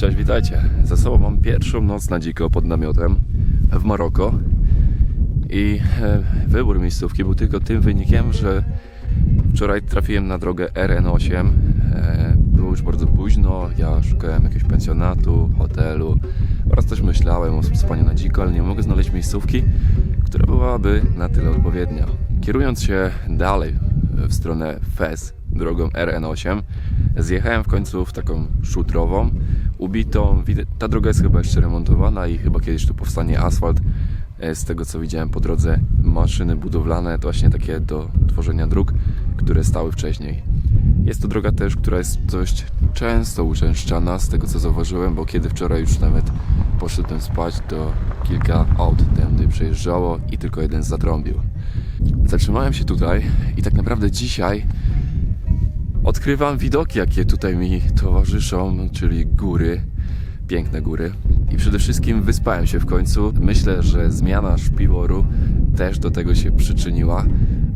Cześć, witajcie. Za sobą mam pierwszą noc na dziko pod namiotem w Maroko. I e, wybór miejscówki był tylko tym wynikiem, że wczoraj trafiłem na drogę RN8. E, było już bardzo późno, ja szukałem jakiegoś pensjonatu, hotelu oraz też myślałem o spaniu na dziko, ale nie mogę znaleźć miejscówki, która byłaby na tyle odpowiednia. Kierując się dalej w stronę Fez drogą RN8, zjechałem w końcu w taką szutrową, Widać- Ta droga jest chyba jeszcze remontowana i chyba kiedyś tu powstanie asfalt. E, Z tego co widziałem po drodze, maszyny budowlane, to właśnie takie do tworzenia dróg, które stały wcześniej. Jest to droga też, która jest dość często uczęszczana, z tego co zauważyłem, bo kiedy wczoraj już nawet poszedłem spać, to kilka aut tędy przejeżdżało i tylko jeden zatrąbił. Zatrzymałem się tutaj i tak naprawdę dzisiaj odkrywam widoki, jakie tutaj mi towarzyszą, czyli góry, piękne góry. I przede wszystkim wyspałem się w końcu. Myślę, że zmiana szpiworu też do tego się przyczyniła,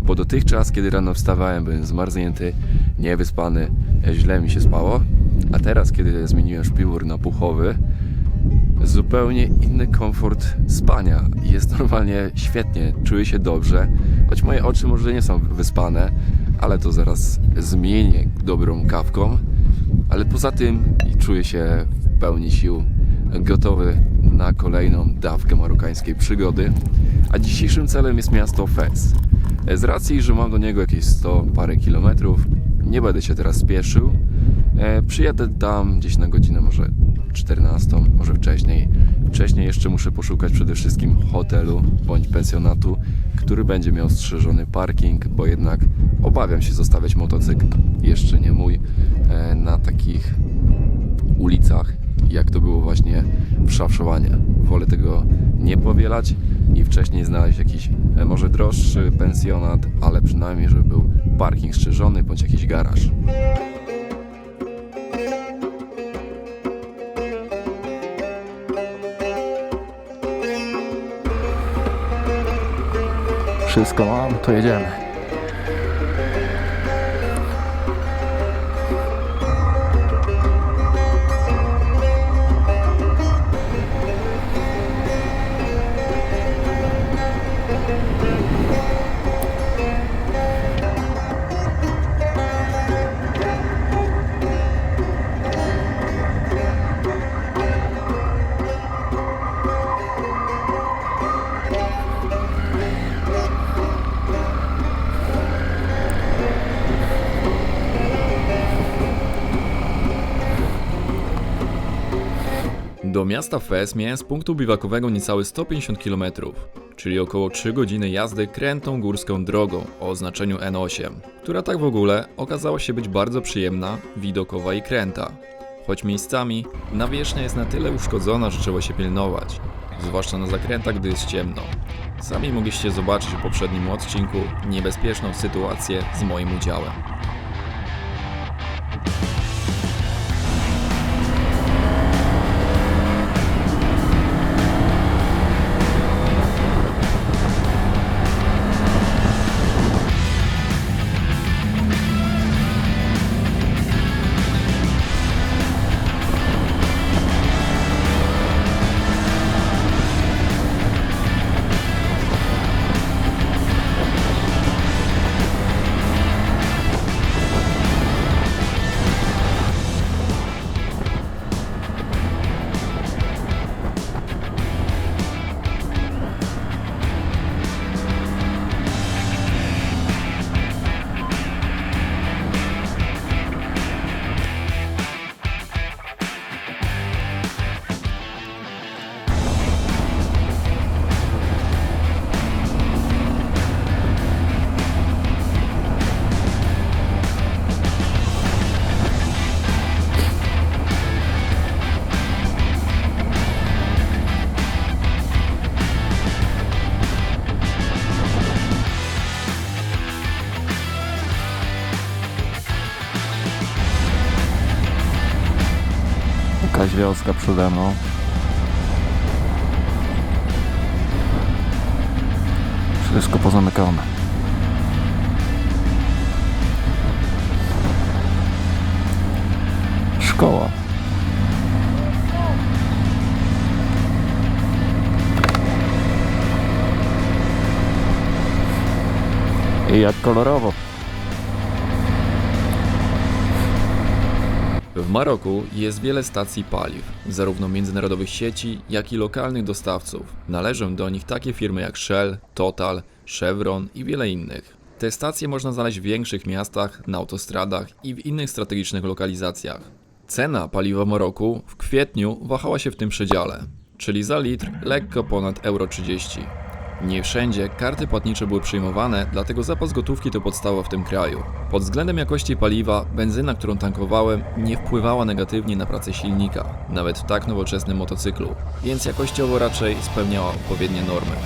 bo dotychczas, kiedy rano wstawałem, byłem zmarznięty, niewyspany, źle mi się spało. A teraz, kiedy zmieniłem szpiwór na puchowy, zupełnie inny komfort spania. Jest normalnie świetnie, czuję się dobrze, choć moje oczy może nie są wyspane, ale to zaraz zmienię dobrą kawką. Ale poza tym czuję się w pełni sił, gotowy na kolejną dawkę marokańskiej przygody. A dzisiejszym celem jest miasto Fez. Z racji, że mam do niego jakieś 100 parę kilometrów, nie będę się teraz spieszył. E, przyjadę tam gdzieś na godzinę może 14, może wcześniej. Wcześniej jeszcze muszę poszukać przede wszystkim hotelu bądź pensjonatu, który będzie miał strzeżony parking, bo jednak obawiam się zostawiać motocykl, jeszcze nie mój, e, na takich ulicach, jak to było właśnie w Szafszowanie. Wolę tego nie powielać i wcześniej znaleźć jakiś e, może droższy pensjonat, ale przynajmniej, żeby był parking strzeżony bądź jakiś garaż. Wszystko mam, to jedziemy. Do miasta Fez miałem z punktu biwakowego niecałe 150 km, czyli około 3 godziny jazdy krętą górską drogą o oznaczeniu N8, która tak w ogóle okazała się być bardzo przyjemna, widokowa i kręta. Choć miejscami nawierzchnia jest na tyle uszkodzona, że trzeba się pilnować, zwłaszcza na zakrętach, gdy jest ciemno. Sami mogliście zobaczyć w poprzednim odcinku niebezpieczną sytuację z moim udziałem. jakaś wioska przede mną. Wszystko pozamykane. Szkoła. I jak kolorowo. Maroku jest wiele stacji paliw, zarówno międzynarodowych sieci, jak i lokalnych dostawców. Należą do nich takie firmy jak Shell, Total, Chevron i wiele innych. Te stacje można znaleźć w większych miastach, na autostradach i w innych strategicznych lokalizacjach. Cena paliwa w Maroku w kwietniu wahała się w tym przedziale, czyli za litr lekko ponad euro 30. Nie wszędzie karty płatnicze były przyjmowane, dlatego zapas gotówki to podstawa w tym kraju. Pod względem jakości paliwa, benzyna, którą tankowałem, nie wpływała negatywnie na pracę silnika, nawet w tak nowoczesnym motocyklu, więc jakościowo raczej spełniała odpowiednie normy.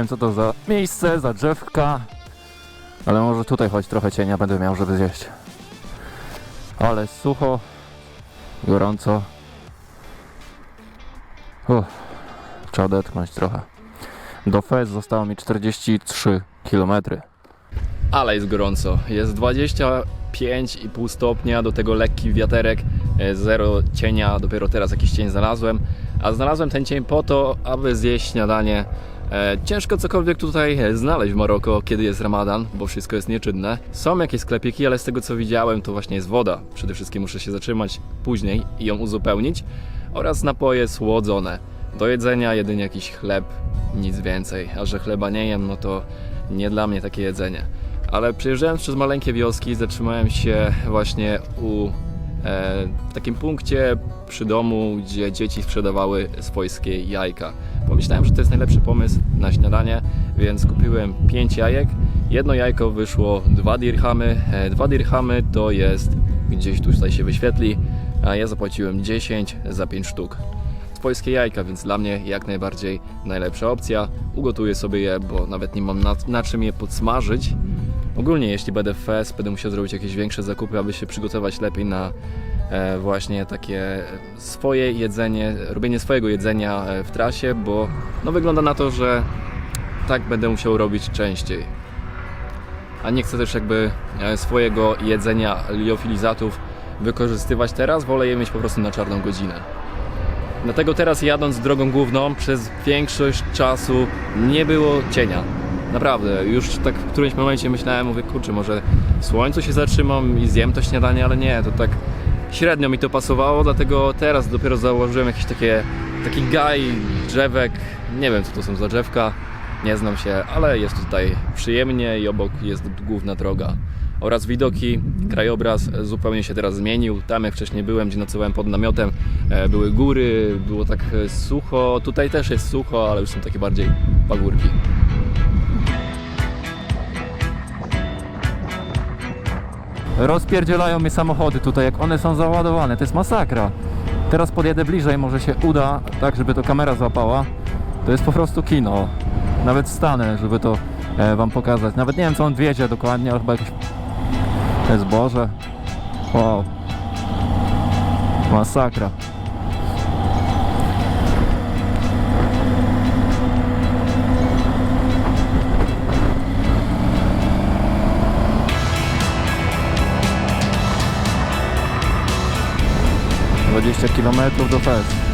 Wiem co to za miejsce, za drzewka. Ale może tutaj choć trochę cienia będę miał, żeby zjeść. Ale sucho, gorąco. Uff, trzeba odetchnąć trochę. Do Fez zostało mi 43 km. Ale jest gorąco. Jest 25,5 stopnia, do tego lekki wiaterek, e, zero cienia, dopiero teraz jakiś cień znalazłem. A znalazłem ten cień po to, aby zjeść śniadanie. E, Ciężko cokolwiek tutaj e, znaleźć w Maroko, kiedy jest ramadan, bo wszystko jest nieczynne. Są jakieś sklepiki, ale z tego co widziałem, to właśnie jest woda. Przede wszystkim muszę się zatrzymać później i ją uzupełnić. Oraz napoje słodzone. Do jedzenia jedynie jakiś chleb, nic więcej. A że chleba nie jem, no to nie dla mnie takie jedzenie. Ale przejeżdżając przez maleńkie wioski, zatrzymałem się właśnie u e, takim punkcie przy domu, gdzie dzieci sprzedawały swojskie jajka. Pomyślałem, że to jest najlepszy pomysł na śniadanie, więc kupiłem 5 jajek. Jedno jajko wyszło 2 dirhamy. E, 2 dirhamy to jest gdzieś tutaj się wyświetli, a ja zapłaciłem 10 za 5 sztuk swojskie jajka, więc dla mnie jak najbardziej najlepsza opcja. Ugotuję sobie je, bo nawet nie mam na, na czym je podsmażyć. Ogólnie jeśli będę w FES, będę musiał zrobić jakieś większe zakupy, aby się przygotować lepiej na e, właśnie takie swoje jedzenie, robienie swojego jedzenia e, w trasie, bo no wygląda na to, że tak będę musiał robić częściej. A nie chcę też jakby e, swojego jedzenia liofilizatów wykorzystywać teraz, wolę je mieć po prostu na czarną godzinę. Dlatego teraz jadąc drogą główną przez większość czasu nie było cienia. Naprawdę, już tak w którymś momencie myślałem, mówię, kurczę, może w słońcu się zatrzymam i zjem to śniadanie, ale nie, to tak średnio mi to pasowało, dlatego teraz dopiero założyłem jakieś takie, taki gaj drzewek, nie wiem co to są za drzewka, nie znam się, ale jest tutaj przyjemnie i obok jest główna droga. Oraz widoki, krajobraz zupełnie się teraz zmienił. Tam jak wcześniej byłem, gdzie nocowałem pod namiotem, e, były góry, było tak e, sucho. Tutaj też jest sucho, ale już są takie bardziej pagórki. Rozpierdzielają mnie samochody tutaj, jak one są załadowane. To jest masakra. Teraz podjedę bliżej, może się uda, tak żeby to kamera złapała. To jest po prostu kino. Nawet stanę, żeby to e, wam pokazać. Nawet nie wiem co on wiedzie dokładnie, ale chyba jakieś to jest Boże. Wow. Masakra. Dwadzieścia kilometrów do Fez.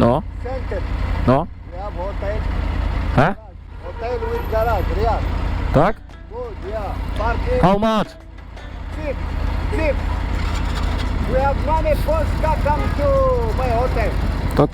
No, Center. no. Have hotel. He? Hotel with garage. Tak? Good, yeah. Parking. How much? We have car come to my hotel. To.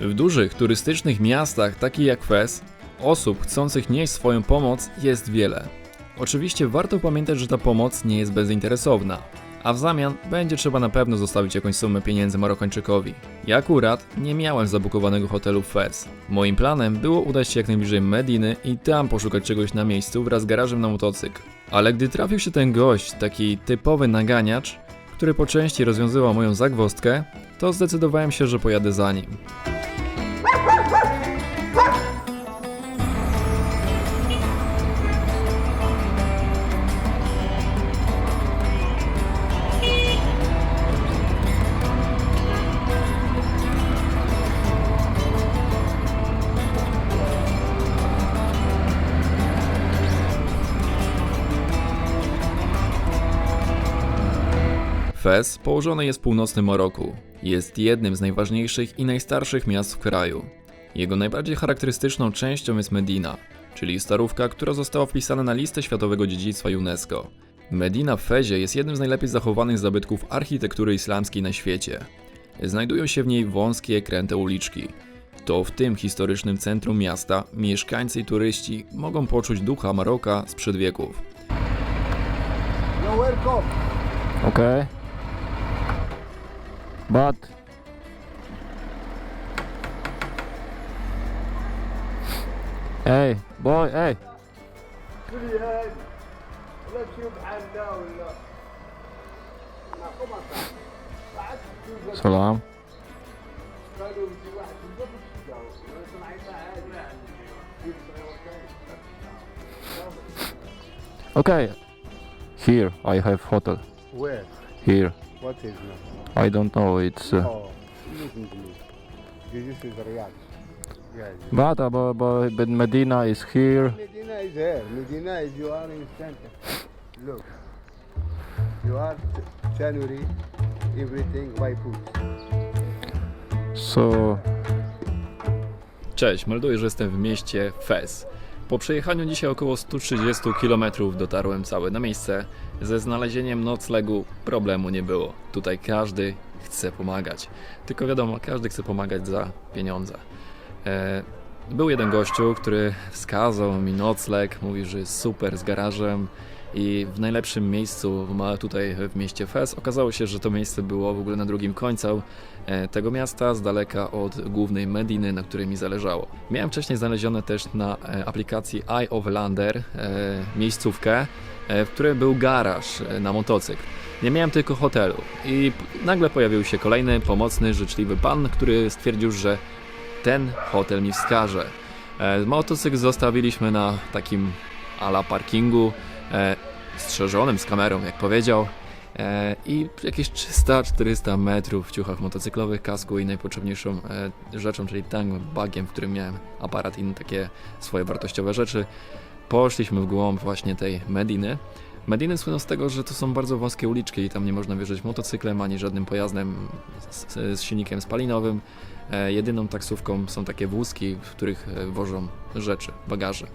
W dużych turystycznych miastach, takich jak Fez, osób chcących nieść swoją pomoc jest wiele. Oczywiście warto pamiętać, że ta pomoc nie jest bezinteresowna, a w zamian będzie trzeba na pewno zostawić jakąś sumę pieniędzy Marokańczykowi. Ja akurat nie miałem zabukowanego hotelu w Fez. Moim planem było udać się jak najbliżej Mediny i tam poszukać czegoś na miejscu wraz z garażem na motocykl. Ale gdy trafił się ten gość, taki typowy naganiacz, który po części rozwiązywał moją zagwozdkę, to zdecydowałem się, że pojadę za nim. Fez położony jest w północnym Maroku. Jest jednym z najważniejszych i najstarszych miast w kraju. Jego najbardziej charakterystyczną częścią jest Medina, czyli starówka, która została wpisana na listę Światowego Dziedzictwa UNESCO. Medina w Fezie jest jednym z najlepiej zachowanych zabytków architektury islamskiej na świecie. Znajdują się w niej wąskie, kręte uliczki. To w tym historycznym centrum miasta mieszkańcy i turyści mogą poczuć ducha Maroka sprzed wieków. You're welcome. Okay. But Hey, boy, hey. كل هاي لا تشوف حالنا ولا ما قمر بعد تشوف Salam. قالوا في واحد في الجبل شجعوا انا سمعتها عادي كيف Okay. Here I have hotel. Where? Here. What is it? I don't know. It's uh, Oh, listen to me. This is Riyadh. Yeah. but, uh, but, but but Medina is here. Medina is here. Medina is you are in center. Look. You are January, everything by food. So Cześć, melduję, że jestem w mieście Fez. Po przejechaniu dzisiaj około 130 km dotarłem cały na miejsce. Ze znalezieniem noclegu problemu nie było. Tutaj każdy chce pomagać. Tylko wiadomo, każdy chce pomagać za pieniądze. E, był jeden gościu, który wskazał mi nocleg, mówi, że jest super z garażem i w najlepszym miejscu tutaj w mieście Fez. Okazało się, że to miejsce było w ogóle na drugim końcu e, tego miasta, z daleka od głównej Mediny, na której mi zależało. Miałem wcześniej znalezione też na e, aplikacji Eye of Lander miejscówkę, w której był garaż e, na motocykl. Nie miałem tylko hotelu i nagle pojawił się kolejny pomocny, życzliwy pan, który stwierdził, że ten hotel mi wskaże. E, Motocykl zostawiliśmy na takim ala parkingu, e, strzeżonym z kamerą, jak powiedział. E, I jakieś 300-400 metrów w ciuchach motocyklowych, kasku i najpotrzebniejszą e, rzeczą, czyli tango, bagiem, w którym miałem aparat i inne takie swoje wartościowe rzeczy. Poszliśmy w głąb właśnie tej Mediny. Mediny słyną z tego, że to są bardzo wąskie uliczki i tam nie można wjeżdżać motocyklem ani żadnym pojazdem z, z silnikiem spalinowym. E, jedyną taksówką są takie wózki, w których e, wożą rzeczy, bagaże.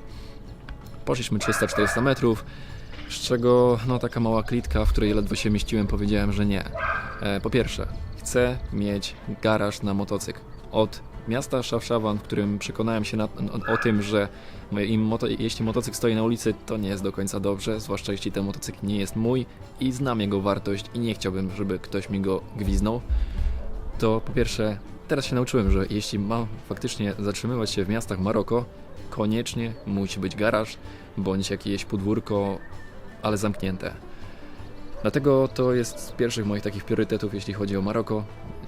Poszliśmy 300-400 metrów, z czego no taka mała klitka, w której ledwo się mieściłem, powiedziałem, że nie. E, po pierwsze, chcę mieć garaż na motocykl. Od miasta Szafszawan, w którym przekonałem się na, o, o tym, że moto, jeśli motocykl stoi na ulicy, to nie jest do końca dobrze, zwłaszcza jeśli ten motocykl nie jest mój i znam jego wartość i nie chciałbym, żeby ktoś mi go gwiznął. To po pierwsze, teraz się nauczyłem, że jeśli mam faktycznie zatrzymywać się w miastach Maroko, koniecznie musi być garaż bądź jakieś podwórko, ale zamknięte. Dlatego to jest z pierwszych moich takich priorytetów, jeśli chodzi o Maroko.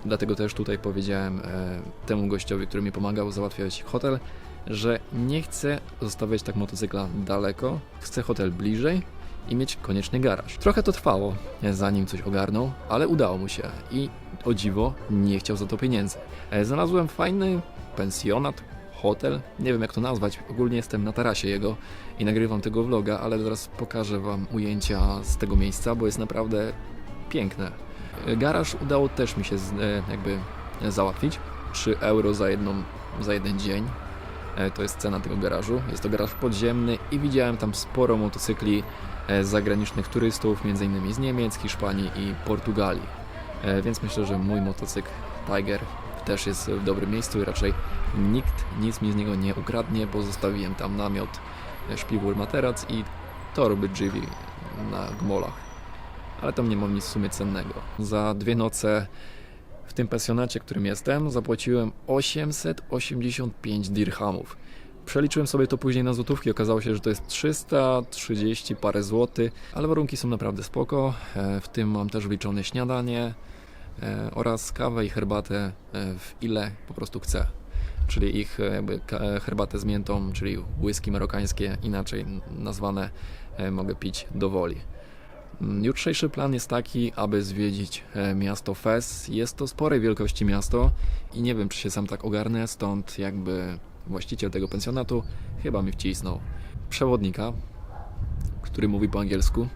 Dlatego też tutaj powiedziałem e, temu gościowi, który mi pomagał załatwiać hotel, że nie chcę zostawiać tak motocykla daleko, chcę hotel bliżej i mieć koniecznie garaż. Trochę to trwało, zanim coś ogarnął, ale udało mu się i o dziwo nie chciał za to pieniędzy. E, Znalazłem fajny pensjonat, hotel. Nie wiem jak to nazwać, ogólnie jestem na tarasie jego i nagrywam tego vloga, ale zaraz pokażę wam ujęcia z tego miejsca, bo jest naprawdę piękne. Garaż udało też mi się e, jakby załatwić. 3 euro za, jedną, za jeden dzień. E, To jest cena tego garażu. Jest to garaż podziemny i widziałem tam sporo motocykli e, zagranicznych turystów, m.in. z Niemiec, Hiszpanii i Portugalii. E, Więc myślę, że mój motocykl Tiger też jest w dobrym miejscu i raczej nikt nic mi z niego nie ukradnie, bo zostawiłem tam namiot, śpiwór, materac i torby Jivi na gmolach. Ale tam nie mam nic w sumie cennego. Za dwie noce w tym pensjonacie, którym jestem, zapłaciłem 885 dirhamów. Przeliczyłem sobie to później na złotówki, okazało się, że to jest 330 parę złotych, ale warunki są naprawdę spoko. E, W tym mam też wliczone śniadanie e, oraz kawę i herbatę e, w ile po prostu chcę. Czyli ich jakby herbatę z miętą, czyli whisky marokańskie, inaczej nazwane, mogę pić do woli. Jutrzejszy plan jest taki, aby zwiedzić e, miasto Fez. Jest to sporej wielkości miasto i nie wiem, czy się sam tak ogarnę, stąd jakby właściciel tego pensjonatu chyba mi wcisnął przewodnika, który mówi po angielsku.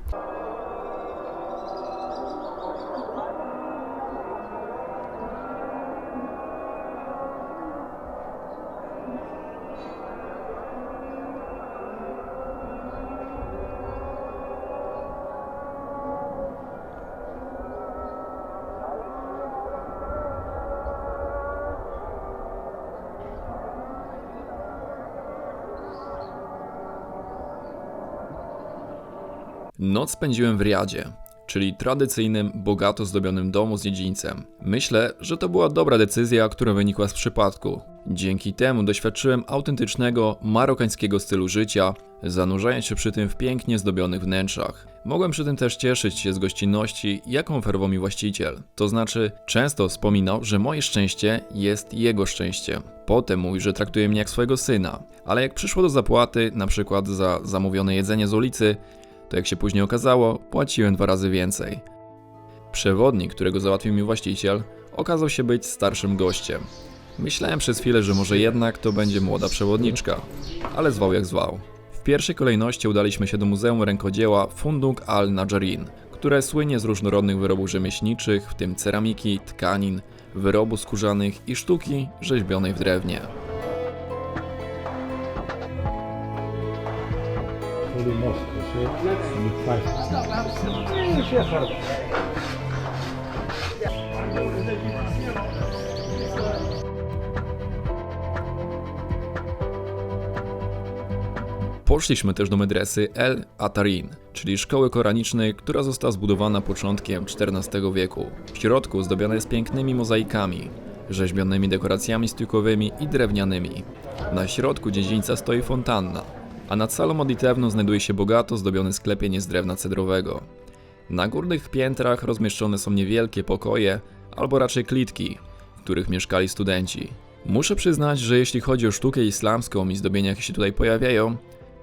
Noc spędziłem w Riadzie, czyli tradycyjnym, bogato zdobionym domu z dziedzińcem. Myślę, że to była dobra decyzja, która wynikła z przypadku. Dzięki temu doświadczyłem autentycznego, marokańskiego stylu życia, zanurzając się przy tym w pięknie zdobionych wnętrzach. Mogłem przy tym też cieszyć się z gościnności, jaką oferował mi właściciel. To znaczy, często wspominał, że moje szczęście jest jego szczęściem. Potem mówił, że traktuje mnie jak swojego syna. Ale jak przyszło do zapłaty, na przykład za zamówione jedzenie z ulicy, to jak się później okazało, płaciłem dwa razy więcej. Przewodnik, którego załatwił mi właściciel, okazał się być starszym gościem. Myślałem przez chwilę, że może jednak to będzie młoda przewodniczka, ale zwał jak zwał. W pierwszej kolejności udaliśmy się do Muzeum Rękodzieła Funduk al-Najarin, które słynie z różnorodnych wyrobów rzemieślniczych, w tym ceramiki, tkanin, wyrobów skórzanych i sztuki rzeźbionej w drewnie. Holy mosque, so in five. Poszliśmy też do medresy El Atarin, czyli szkoły koranicznej, która została zbudowana początkiem XIV wieku. W środku zdobiona jest pięknymi mozaikami, rzeźbionymi dekoracjami stójkowymi i drewnianymi. Na środku dziedzińca stoi fontanna, a nad salą modlitewną znajduje się bogato zdobione sklepienie z drewna cedrowego. Na górnych piętrach rozmieszczone są niewielkie pokoje, albo raczej klitki, w których mieszkali studenci. Muszę przyznać, że jeśli chodzi o sztukę islamską i zdobienia, jakie się tutaj pojawiają,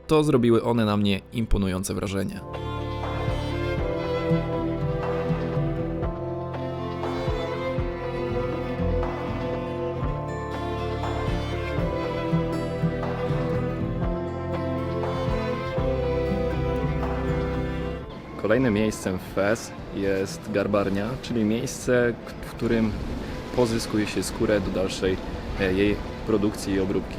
to zrobiły one na mnie imponujące wrażenie. Kolejnym miejscem w Fez jest garbarnia, czyli miejsce, w którym pozyskuje się skórę do dalszej e, jej produkcji i obróbki.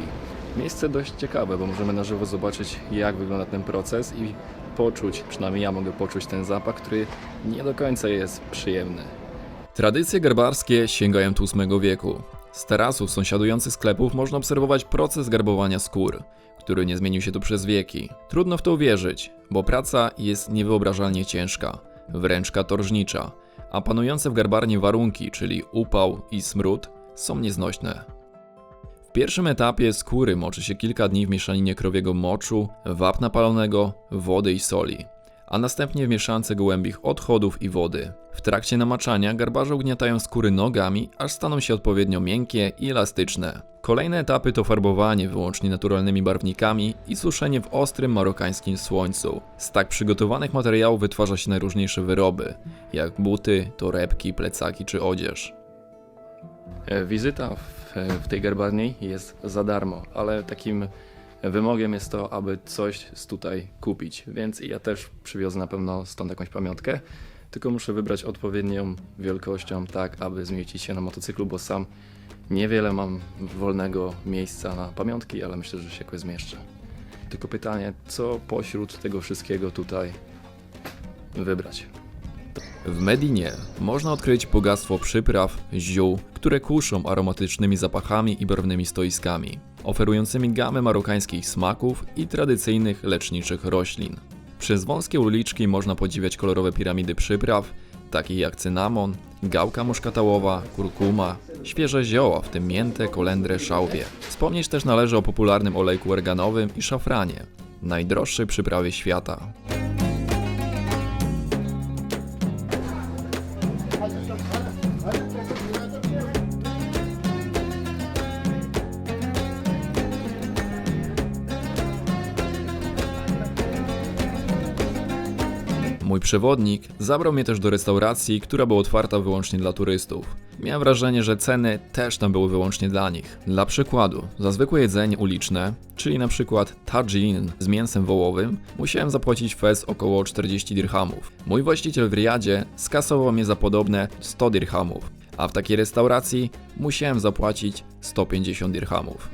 Miejsce dość ciekawe, bo możemy na żywo zobaczyć, jak wygląda ten proces i poczuć, przynajmniej ja mogę poczuć ten zapach, który nie do końca jest przyjemny. Tradycje garbarskie sięgają VIII wieku. Z tarasów sąsiadujących sklepów można obserwować proces garbowania skór, który nie zmienił się tu przez wieki. Trudno w to uwierzyć, bo praca jest niewyobrażalnie ciężka, wręcz katorżnicza, a panujące w garbarni warunki, czyli upał i smród, są nieznośne. W pierwszym etapie skóry moczy się kilka dni w mieszaninie krowiego moczu, wapna palonego, wody i soli a następnie w mieszance gołębich odchodów i wody. W trakcie namaczania garbarze ugniatają skóry nogami, aż staną się odpowiednio miękkie i elastyczne. Kolejne etapy to farbowanie wyłącznie naturalnymi barwnikami i suszenie w ostrym marokańskim słońcu. Z tak przygotowanych materiałów wytwarza się najróżniejsze wyroby, jak buty, torebki, plecaki czy odzież. E, Wizyta w w tej garbarni jest za darmo, ale takim wymogiem jest to, aby coś z tutaj kupić, więc ja też przywiozę na pewno stąd jakąś pamiątkę, tylko muszę wybrać odpowiednią wielkością, tak aby zmieścić się na motocyklu, bo sam niewiele mam wolnego miejsca na pamiątki, ale myślę, że się jakoś zmieszczę. Tylko pytanie, co pośród tego wszystkiego tutaj wybrać? W Medinie można odkryć bogactwo przypraw, ziół, które kuszą aromatycznymi zapachami i barwnymi stoiskami, oferującymi gamę marokańskich smaków i tradycyjnych leczniczych roślin. Przez wąskie uliczki można podziwiać kolorowe piramidy przypraw, takich jak cynamon, gałka muszkatałowa, kurkuma, świeże zioła, w tym miętę, kolendrę, szałwię. Wspomnieć też należy o popularnym olejku organowym i szafranie, najdroższej przyprawie świata. Przewodnik zabrał mnie też do restauracji, która była otwarta wyłącznie dla turystów. Miałem wrażenie, że ceny też tam były wyłącznie dla nich. Dla przykładu, za zwykłe jedzenie uliczne, czyli na przykład tajin z mięsem wołowym, musiałem zapłacić fez około 40 dirhamów. Mój właściciel w Riyadzie skasował mnie za podobne 100 dirhamów, a w takiej restauracji musiałem zapłacić 150 dirhamów.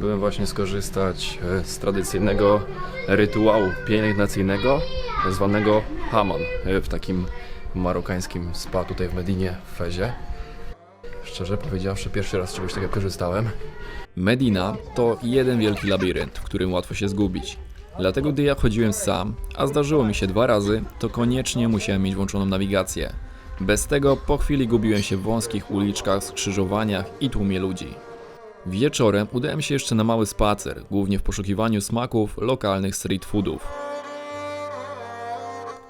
Byłem właśnie skorzystać e, z tradycyjnego rytuału pielęgnacyjnego zwanego haman e, w takim marokańskim spa tutaj w Medinie, w Fezie. Szczerze powiedziawszy, pierwszy raz czegoś takiego korzystałem. Medina to jeden wielki labirynt, w którym łatwo się zgubić. Dlatego gdy ja chodziłem sam, a zdarzyło mi się dwa razy, to koniecznie musiałem mieć włączoną nawigację. Bez tego po chwili gubiłem się w wąskich uliczkach, skrzyżowaniach i tłumie ludzi. Wieczorem udałem się jeszcze na mały spacer, głównie w poszukiwaniu smaków lokalnych street foodów.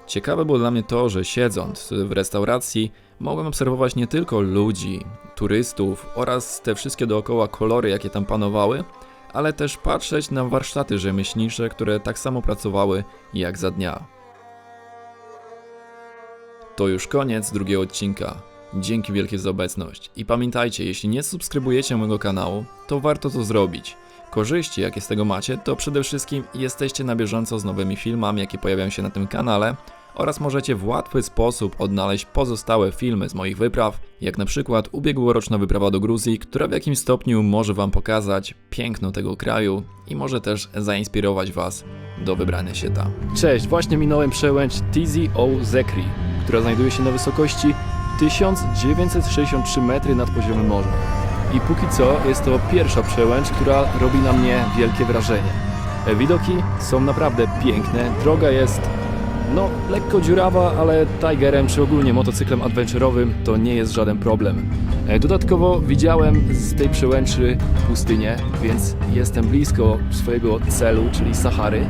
Ciekawe było dla mnie to, że siedząc w restauracji mogłem obserwować nie tylko ludzi, turystów oraz te wszystkie dookoła kolory, jakie tam panowały, ale też patrzeć na warsztaty rzemieślnicze, które tak samo pracowały jak za dnia. To już koniec drugiego odcinka. Dzięki wielkie za obecność. I pamiętajcie, jeśli nie subskrybujecie mojego kanału, to warto to zrobić. Korzyści, jakie z tego macie, to przede wszystkim jesteście na bieżąco z nowymi filmami, jakie pojawiają się na tym kanale oraz możecie w łatwy sposób odnaleźć pozostałe filmy z moich wypraw, jak na przykład ubiegłoroczna wyprawa do Gruzji, która w jakimś stopniu może Wam pokazać piękno tego kraju i może też zainspirować Was do wybrania się tam. Cześć, właśnie minąłem przełęcz Tizi O Zekri, która znajduje się na wysokości 1963 metry nad poziomem morza. I póki co jest to pierwsza przełęcz, która robi na mnie wielkie wrażenie. E, Widoki są naprawdę piękne, droga jest no lekko dziurawa, ale Tigerem czy ogólnie motocyklem adventure'owym to nie jest żaden problem. E, Dodatkowo widziałem z tej przełęczy pustynię, więc jestem blisko swojego celu, czyli Sahary.